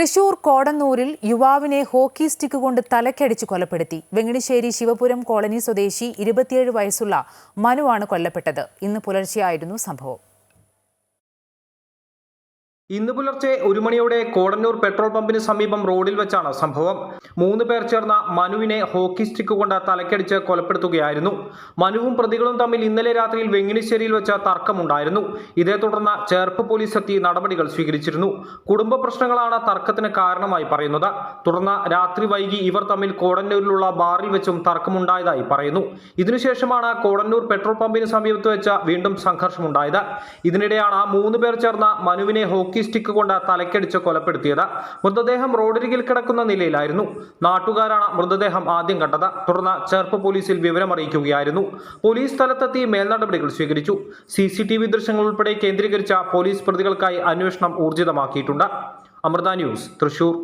തൃശൂർ കോടന്നൂരിൽ യുവാവിനെ hockey stick കൊണ്ട് തലക്കടിച്ച് കൊലപ്പെടുത്തി. വെങ്ങണിശ്ശേരി ശിവപുരം കോളനി സ്വദേശി ഇരുപത്തിയേഴ് വയസ്സുള്ള മനുവാണ് കൊല്ലപ്പെട്ടത്. ഇന്ന് പുലർച്ചെയായിരുന്നു സംഭവം. ഇന്ന് പുലർച്ചെ ഒരു മണിയോടെ കോടന്നൂർ പെട്രോൾ പമ്പിന് സമീപം റോഡിൽ വെച്ചാണ് സംഭവം. മൂന്ന് പേർ ചേർന്ന മനുവിനെ ഹോക്കി സ്റ്റിക്ക് കൊണ്ട് തലക്കടിച്ച് കൊലപ്പെടുത്തുകയായിരുന്നു. മനുവും പ്രതികളും തമ്മിൽ ഇന്നലെ രാത്രിയിൽ വെങ്ങിനിശ്ശേരിയിൽ വെച്ച തർക്കമുണ്ടായിരുന്നു. ഇതേ തുടർന്ന് ചേർപ്പ് പോലീസ് എത്തി നടപടികൾ സ്വീകരിച്ചിരുന്നു. കുടുംബ പ്രശ്നങ്ങളാണ് തർക്കത്തിന് കാരണമായി പറയുന്നത്. തുടർന്ന് രാത്രി വൈകി ഇവർ തമ്മിൽ കോടന്നൂരിലുള്ള ബാറിൽ വെച്ചും തർക്കമുണ്ടായതായി പറയുന്നു. ഇതിനുശേഷമാണ് കോടന്നൂർ പെട്രോൾ പമ്പിന് സമീപത്ത് വെച്ച വീണ്ടും സംഘർഷമുണ്ടായത്. ഇതിനിടെയാണ് മൂന്ന് പേർ ചേർന്ന മനുവിനെ ഹോക്കി സ്റ്റിക്ക് കൊണ്ട് തലക്കടിച്ച് കൊലപ്പെടുത്തിയത്. മൃതദേഹം റോഡരികിൽ കിടക്കുന്ന നിലയിലായിരുന്നു. നാട്ടുകാരാണ് മൃതദേഹം ആദ്യം കണ്ടത്. തുടർന്ന് ചേർപ്പ് പോലീസിൽ വിവരമറിയിക്കുകയായിരുന്നു. പോലീസ് സ്ഥലത്തെത്തി മേൽനടപടികൾ സ്വീകരിച്ചു. സി സി ടി വി ദൃശ്യങ്ങൾ ഉൾപ്പെടെ കേന്ദ്രീകരിച്ച പോലീസ് പ്രതികൾക്കായി അന്വേഷണം ഊർജിതമാക്കിയിട്ടുണ്ട്. അമൃത ന്യൂസ് തൃശൂർ.